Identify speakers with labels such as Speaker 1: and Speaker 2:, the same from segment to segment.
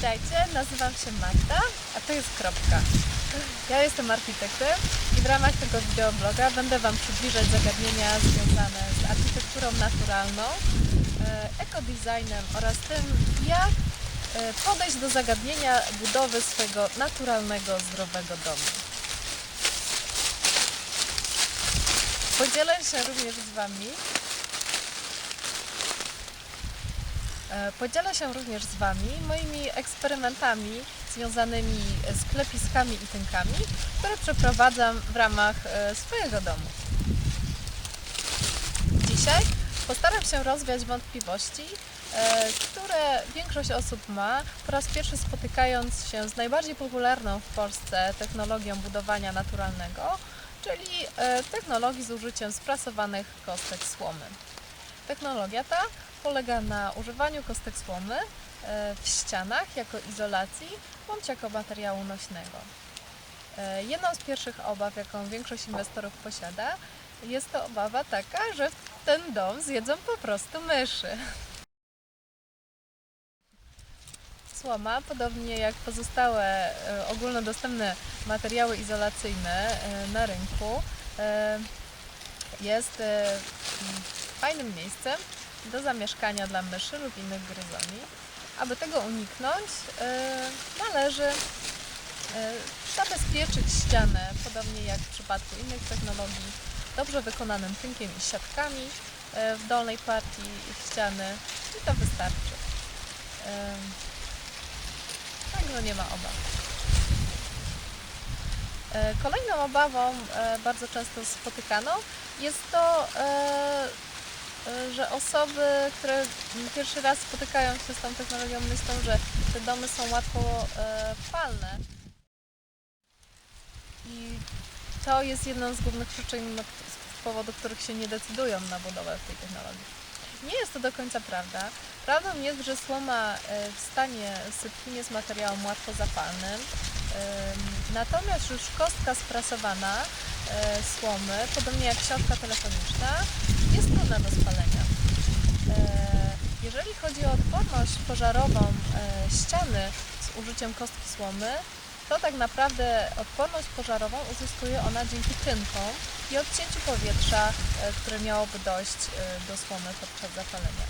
Speaker 1: Witajcie, nazywam się Magda, a to jest Kropka. Ja jestem architektem i w ramach tego wideobloga będę Wam przybliżać zagadnienia związane z architekturą naturalną, e, ekodesignem oraz tym, jak e, podejść do zagadnienia budowy swojego naturalnego, zdrowego domu. Podzielę się również z Wami E, Podzielę się również z Wami moimi eksperymentami związanymi z klepiskami i tynkami, które przeprowadzam w ramach e, swojego domu. Dzisiaj postaram się rozwiać wątpliwości, e, które większość osób ma, po raz pierwszy spotykając się z najbardziej popularną w Polsce technologią budowania naturalnego, czyli e, technologii z użyciem sprasowanych kostek słomy. Technologia ta polega na używaniu kostek słomy e, w ścianach jako izolacji bądź jako materiału nośnego. E, Jedną z pierwszych obaw, jaką większość inwestorów posiada, jest to obawa taka, że ten dom zjedzą po prostu myszy. Słoma, podobnie jak pozostałe e, ogólnodostępne materiały izolacyjne na rynku, jest fajnym miejscem do zamieszkania dla myszy lub innych gryzoni. Aby tego uniknąć, e, należy e, zabezpieczyć ścianę, podobnie jak w przypadku innych technologii, dobrze wykonanym tynkiem i siatkami e, w dolnej partii ściany i to wystarczy. Także nie ma obaw. Kolejną obawą, bardzo często spotykaną, jest to, że osoby, które pierwszy raz spotykają się z tą technologią, myślą, że te domy są łatwo e, palne. I to jest jedna z głównych przyczyn, no, z powodu których się nie decydują na budowę tej technologii. Nie jest to do końca prawda. Prawdą jest, że słoma e, w stanie sypkim jest materiałem łatwo zapalnym. Ym, Natomiast już kostka sprasowana słomy, podobnie jak siatka telefoniczna, jest trudna do spalenia. E, Jeżeli chodzi o odporność pożarową e, ściany z użyciem kostki słomy, to tak naprawdę odporność pożarową uzyskuje ona dzięki tynkom i odcięciu powietrza, e, które miałoby dojść e, do słomy podczas zapalenia.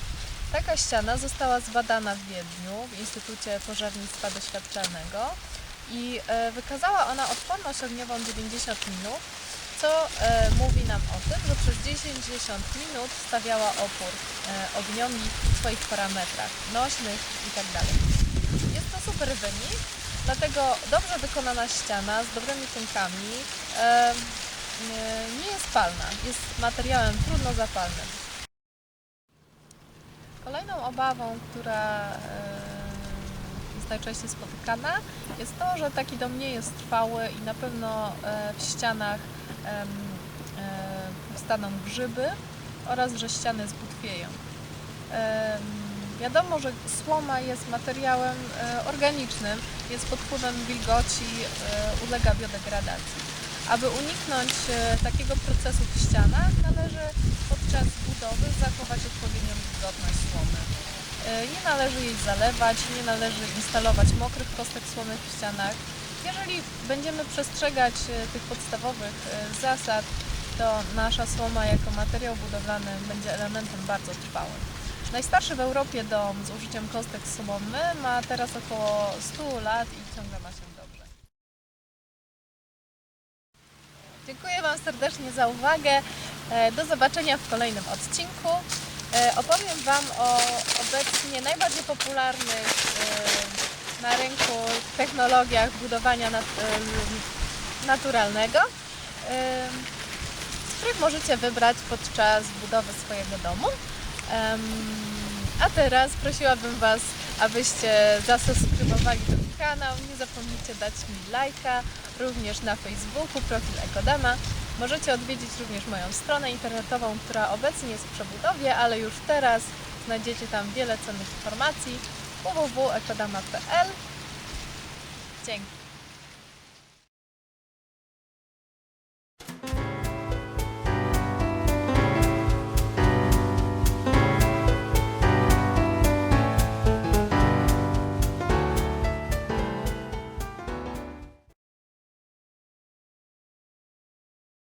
Speaker 1: Taka ściana została zbadana w Wiedniu w Instytucie Pożarnictwa Doświadczalnego i e, wykazała ona odporność ogniową 90 minut, co e, mówi nam o tym, że przez 90 minut stawiała opór e, ogniowi w swoich parametrach nośnych itd. Jest to super wynik, dlatego dobrze wykonana ściana z dobrymi tynkami e, nie- nie jest palna, jest materiałem trudno zapalnym. Kolejną obawą, która e, jest najczęściej spotykana, jest to, że taki dom nie jest trwały i na pewno e, w ścianach em, e, powstaną grzyby oraz że ściany zbutwieją. Wiadomo, że słoma jest materiałem e, organicznym, więc pod wpływem wilgoci ulega biodegradacji. Aby uniknąć takiego procesu w ścianach, należy podczas budowy zachować odpowiednią wilgotność słomy. E, Nie należy jej zalewać, nie należy instalować mokrych kostek słomy w ścianach. Jeżeli będziemy przestrzegać e, tych podstawowych e, zasad, to nasza słoma jako materiał budowlany będzie elementem bardzo trwałym. Najstarszy w Europie dom z użyciem kostek słomy ma teraz około 100 lat i ciągle ma się dobrze. Dziękuję Wam serdecznie za uwagę. Do zobaczenia w kolejnym odcinku. E, Opowiem Wam o obecnie najbardziej popularnych e, na rynku technologiach budowania e, naturalnego, z których możecie wybrać podczas budowy swojego domu. A teraz prosiłabym Was, abyście zasubskrybowali ten kanał. Nie zapomnijcie dać mi lajka, również na Facebooku, profil Ekodama. Możecie odwiedzić również moją stronę internetową, która obecnie jest w przebudowie, ale już teraz znajdziecie tam wiele cennych informacji www.ekodama.pl Dzięki.